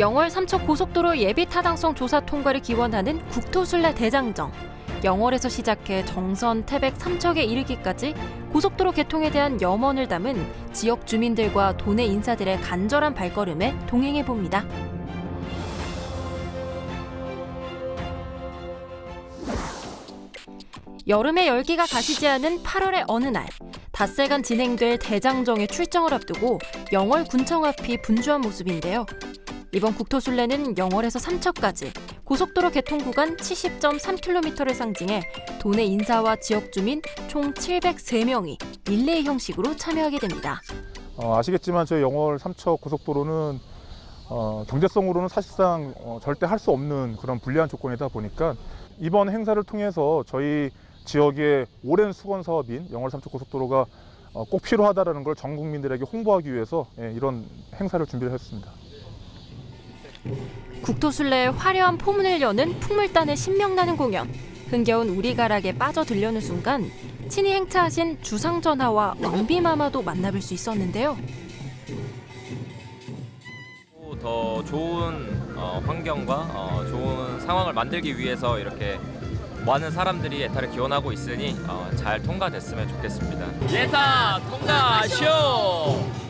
영월 삼척 고속도로 예비 타당성 조사 통과를 기원하는 국토순례 대장정. 영월에서 시작해 정선, 태백, 삼척에 이르기까지 고속도로 개통에 대한 염원을 담은 지역 주민들과 도내 인사들의 간절한 발걸음에 동행해 봅니다. 여름의 열기가 가시지 않은 8월의 어느 날 닷새간 진행될 대장정의 출정을 앞두고 영월 군청 앞이 분주한 모습인데요. 이번 국토순례는 영월에서 삼척까지 고속도로 개통 구간 70.3km를 상징해 도내 인사와 지역 주민 총 703명이 릴레이 형식으로 참여하게 됩니다. 어, 아시겠지만 저희 영월 삼척 고속도로는 어, 경제성으로는 사실상 어, 절대 할 수 없는 그런 불리한 조건이다 보니까 이번 행사를 통해서 저희 지역의 오랜 수건 사업인 영월 삼척 고속도로가 어, 꼭 필요하다라는 걸 전 국민들에게 홍보하기 위해서 예, 이런 행사를 준비를 했습니다. 국토순례의 화려한 포문을 여는 풍물단의 신명나는 공연. 흥겨운 우리 가락에 빠져들려는 순간 친히 행차하신 주상전하와 왕비마마도 만나뵐 수 있었는데요. 더 좋은 어, 환경과 어, 좋은 상황을 만들기 위해서 이렇게 많은 사람들이 예타를 기원하고 있으니 어, 잘 통과됐으면 좋겠습니다. 예타 통과쇼!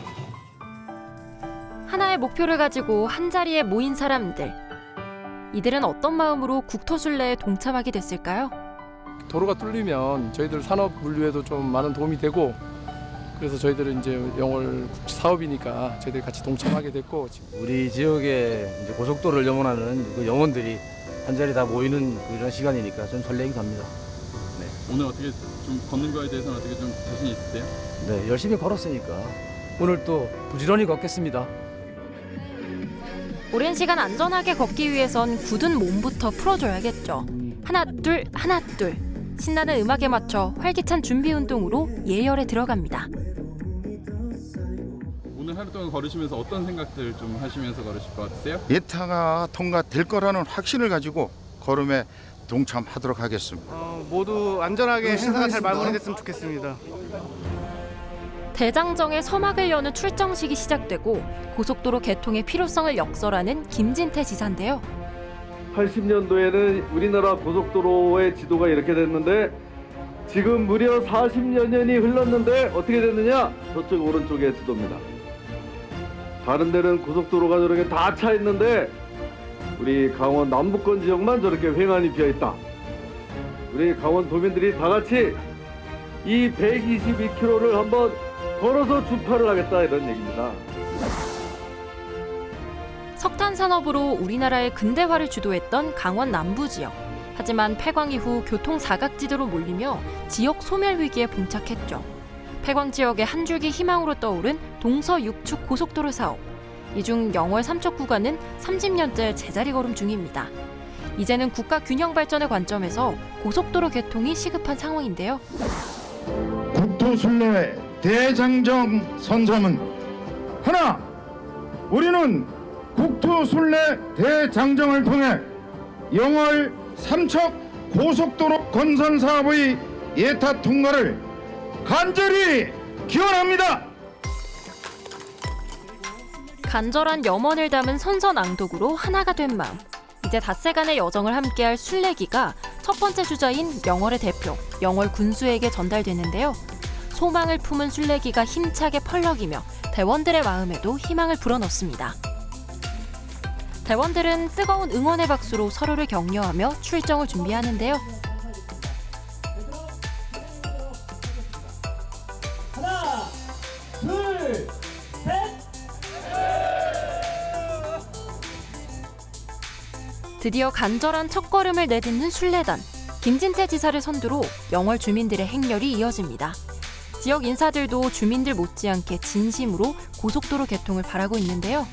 하나의 목표를 가지고 한 자리에 모인 사람들. 이들은 어떤 마음으로 국토순례에 동참하게 됐을까요? 도로가 뚫리면 저희들 산업 물류에도 좀 많은 도움이 되고 그래서 저희들은 이제 영월 사업이니까 저희들이 같이 동참하게 됐고 우리 지역의 이제 고속도로를 영원하는 그 영혼들이 한 자리 다 모이는 그런 시간이니까 좀 설레기도 합니다. 오늘 어떻게 좀 걷는 거에 대해서는 어떻게 좀 자신 있으세요? 네, 열심히 걸었으니까 오늘 또 부지런히 걷겠습니다. 오랜 시간 안전하게 걷기 위해선 굳은 몸부터 풀어줘야겠죠. 하나 둘 하나 둘 신나는 음악에 맞춰 활기찬 준비 운동으로 예열에 들어갑니다. 오늘 하루 동안 걸으시면서 어떤 생각들 좀 하시면서 걸으실 것 같으세요? 예타가 통과될 거라는 확신을 가지고 걸음에 동참하도록 하겠습니다. 어, 모두 안전하게 행사가 잘 마무리됐으면 좋겠습니다. 대장정의 서막을 여는 출정식이 시작되고 고속도로 개통의 필요성을 역설하는 김진태 지사인데요. 80년도에는 우리나라 고속도로의 지도가 이렇게 됐는데 지금 무려 40여 년이 흘렀는데 어떻게 됐느냐? 저쪽 오른쪽의 지도입니다. 다른 데는 고속도로가 저렇게 다 차 있는데 우리 강원 남부권 지역만 저렇게 횡한이 비어 있다. 우리 강원 도민들이 다 같이 이 122km를 한번 걸어서 주파를 하겠다 이런 얘기입니다. 석탄 산업으로 우리나라의 근대화를 주도했던 강원 남부 지역. 하지만 폐광 이후 교통 사각지대로 몰리며 지역 소멸 위기에 봉착했죠. 폐광 지역의 한 줄기 희망으로 떠오른 동서 육축 고속도로 사업. 이 중 영월 삼척 구간은 30년째 제자리 걸음 중입니다. 이제는 국가 균형 발전의 관점에서 고속도로 개통이 시급한 상황인데요. 국토 순례 대장정 선삼은 하나 우리는 국토순례 대장정을 통해 영월 삼척 고속도로 건설 사업의 예타 통과를 간절히 기원합니다. 간절한 염원을 담은 선선 앙독으로 하나가 된 마음. 이제 닷새간의 여정을 함께할 순례기가 첫 번째 주자인 영월의 대표 영월 군수에게 전달되는데요. 소망을 품은 순례기가 힘차게 펄럭이며 대원들의 마음에도 희망을 불어넣습니다. 대원들은 뜨거운 응원의 박수로 서로를 격려하며 출정을 준비하는데요. 드디어 간절한 첫걸음을 내딛는 순례단. 김진태 지사를 선두로 영월 주민들의 행렬이 이어집니다. 지역 인사들도 주민들 못지않게 진심으로 고속도로 개통을 바라고 있는데요.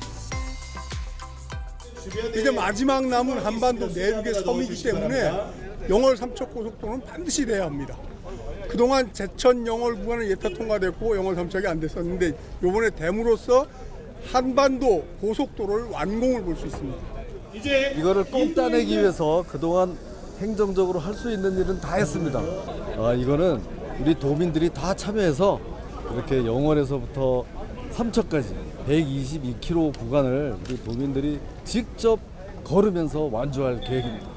이제 마지막 남은 한반도 내륙의 섬이기 때문에 영월 삼척 고속도로는 반드시 돼야 합니다. 그동안 제천 영월 구간은 예타 통과됐고 영월 삼척이 안 됐었는데 이번에 됨으로써 한반도 고속도로를 완공을 볼 수 있습니다. 이거를 꼭 따내기 위해서 그동안 행정적으로 할 수 있는 일은 다 했습니다. 아, 이거는 우리 도민들이 다 참여해서 이렇게 영월에서부터 삼척까지 122km 구간을 우리 도민들이 직접 걸으면서 완주할 계획입니다.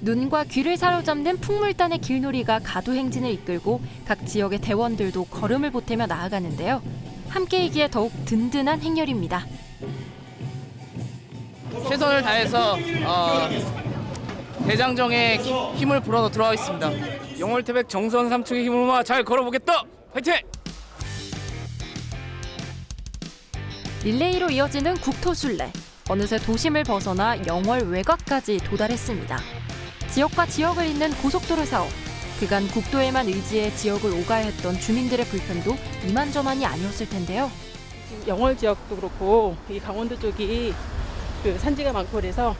눈과 귀를 사로잡는 풍물단의 길놀이가 가두행진을 이끌고 각 지역의 대원들도 걸음을 보태며 나아가는데요. 함께이기에 더욱 든든한 행렬입니다. 최선을 다해서 어, 대장정에 힘을 불어 들어가겠습니다. 영월태백 정선 삼척의 힘을 모아 잘 걸어보겠다. 화이팅! 릴레이로 이어지는 국토순례. 어느새 도심을 벗어나 영월 외곽까지 도달했습니다. 지역과 지역을 잇는 고속도로 사업. 그간 국도에만 의지해 지역을 오가야 했던 주민들의 불편도 이만저만이 아니었을 텐데요. 영월 지역도 그렇고 이 강원도 쪽이 그 산지가 많고 그래서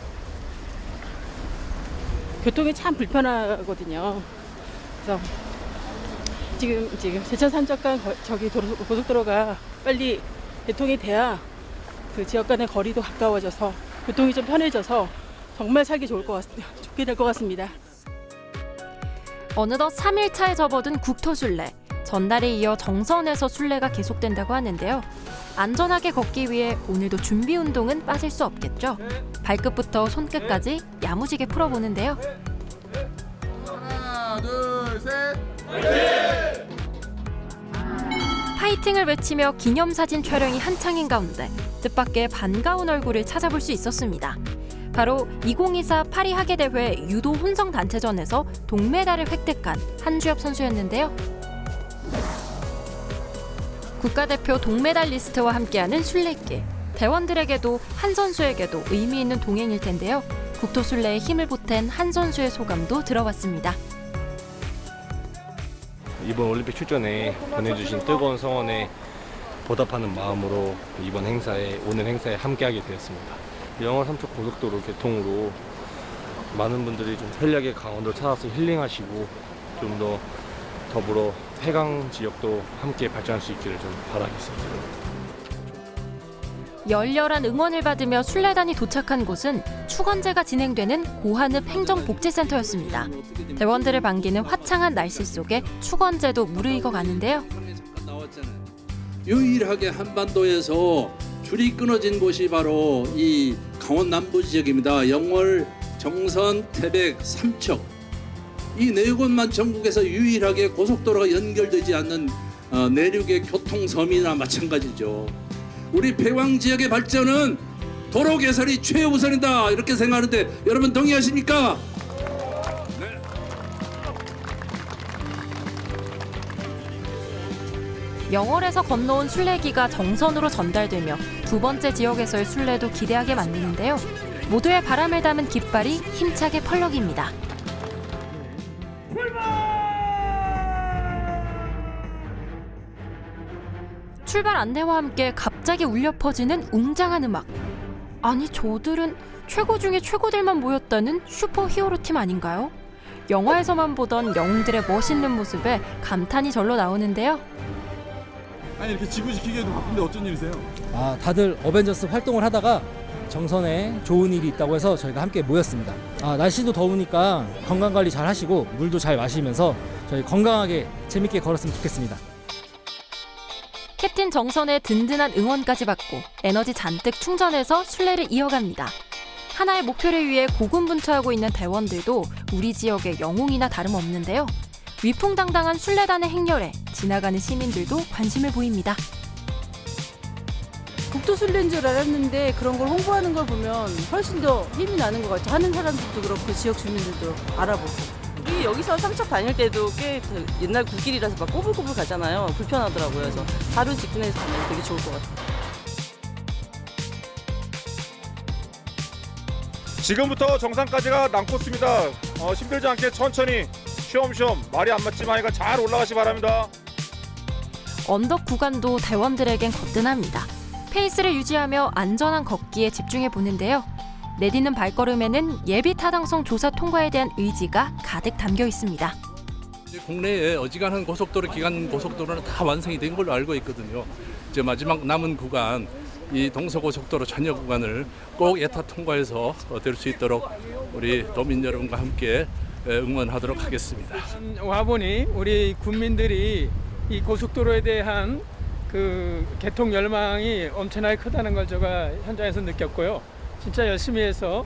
교통이 참 불편하거든요. 그래서 지금 지금 제천 산적간 거- 저기 도로, 고속도로가 빨리 개통이 돼야 그 지역 간의 거리도 가까워져서 교통이 좀 편해져서 정말 살기 좋을 것 같, 좋게 될 것 같습니다. 어느덧 3일차에 접어든 국토순례. 전날에 이어 정선에서 순례가 계속된다고 하는데요. 안전하게 걷기 위해 오늘도 준비 운동은 빠질 수 없겠죠. 발끝부터 손끝까지 야무지게 풀어보는데요. 하나, 둘, 셋. 파이팅을 외치며 기념사진 촬영이 한창인 가운데 뜻밖의 반가운 얼굴을 찾아볼 수 있었습니다. 바로 2024 파리 하계 대회 유도 혼성 단체전에서 동메달을 획득한 한주엽 선수였는데요. 국가대표 동메달리스트와 함께하는 순례길. 대원들에게도 한 선수에게도 의미 있는 동행일 텐데요. 국토순례에 힘을 보탠 한 선수의 소감도 들어봤습니다. 이번 올림픽 출전에 보내주신 뜨거운 성원에 보답하는 마음으로 이번 행사에 오늘 행사에 함께하게 되었습니다. 영월 삼척 고속도로 개통으로 많은 분들이 좀 편리하게 강원도 찾아서 힐링하시고 좀 더 더불어 해강 지역도 함께 발전할 수 있기를 좀 바라겠습니다. 열렬한 응원을 받으며 순례단이 도착한 곳은 축원제가 진행되는 고한읍 행정복지센터였습니다. 대원들을 반기는 화창한 날씨 속에 축원제도 무르익어 가는데요. 유일하게 한반도에서 줄이 끊어진 곳이 바로 이 강원 남부 지역입니다. 영월, 정선, 태백, 삼척 이 네 곳만 전국에서 유일하게 고속도로가 연결되지 않는 어, 내륙의 교통섬이나 마찬가지죠. 우리 폐광 지역의 발전은 도로 개설이 최우선이다 이렇게 생각하는데 여러분 동의하십니까? 영월에서 건너온 순례기가 정선으로 전달되며 두 번째 지역에서의 순례도 기대하게 만드는데요. 모두의 바람을 담은 깃발이 힘차게 펄럭입니다. 출발 안내와 함께 갑자기 울려 퍼지는 웅장한 음악. 아니 저들은 최고 중에 최고들만 모였다는 슈퍼 히어로 팀 아닌가요? 영화에서만 보던 영웅들의 멋있는 모습에 감탄이 절로 나오는데요. 아니 이렇게 지구 지키기에도 바쁜데 어쩐 일이세요? 아, 다들 어벤져스 활동을 하다가 정선에 좋은 일이 있다고 해서 저희가 함께 모였습니다. 아, 날씨도 더우니까 건강 관리 잘 하시고 물도 잘 마시면서 저희 건강하게 재밌게 걸었으면 좋겠습니다. 캡틴 정선의 든든한 응원까지 받고 에너지 잔뜩 충전해서 순례를 이어갑니다. 하나의 목표를 위해 고군분투하고 있는 대원들도 우리 지역의 영웅이나 다름없는데요. 위풍당당한 순례단의 행렬에 지나가는 시민들도 관심을 보입니다. 국토순례인 줄 알았는데 그런 걸 홍보하는 걸 보면 훨씬 더 힘이 나는 것 같아요. 하는 사람들도 그렇고 지역 주민들도 알아보고. 우리 여기서 삼척 다닐 때도 꽤 옛날 국길이라서 막 꼬불꼬불 가잖아요. 불편하더라고요. 그래서 하루 직근에서 가면 되게 좋을 것 같아요. 지금부터 정상까지가 난코스입니다. 어, 힘들지 않게 천천히 쉬엄쉬엄 말이 안 맞지만 잘 올라가시 바랍니다. 언덕 구간도 대원들에겐 거뜬합니다. 페이스를 유지하며 안전한 걷기에 집중해 보는데요. 내딛는 발걸음에는 예비 타당성 조사 통과에 대한 의지가 가득 담겨 있습니다. 국내에 어지간한 고속도로 기간 고속도로는 다 완성이 된 걸로 알고 있거든요. 이제 마지막 남은 구간 이 동서고속도로 전역 구간을 꼭 예타 통과해서 될 수 있도록 우리 도민 여러분과 함께 응원하도록 하겠습니다. 와보니 우리 국민들이 이 고속도로에 대한 그 개통 열망이 엄청나게 크다는 걸 제가 현장에서 느꼈고요. 진짜 열심히 해서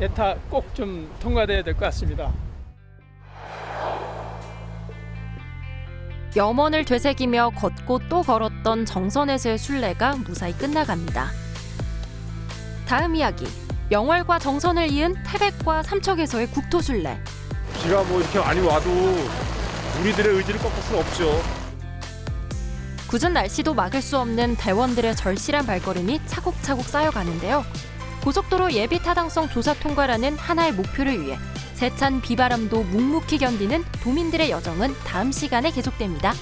예타 꼭 좀 통과돼야 될 것 같습니다. 염원을 되새기며 걷고 또 걸었던 정선에서의 순례가 무사히 끝나갑니다. 다음 이야기. 영월과 정선을 이은 태백과 삼척에서의 국토순례. 비가 뭐 이렇게 많이 와도 우리들의 의지를 꺾을 수는 없죠. 굳은 날씨도 막을 수 없는 대원들의 절실한 발걸음이 차곡차곡 쌓여가는데요. 고속도로 예비 타당성 조사 통과라는 하나의 목표를 위해 세찬 비바람도 묵묵히 견디는 도민들의 여정은 다음 시간에 계속됩니다.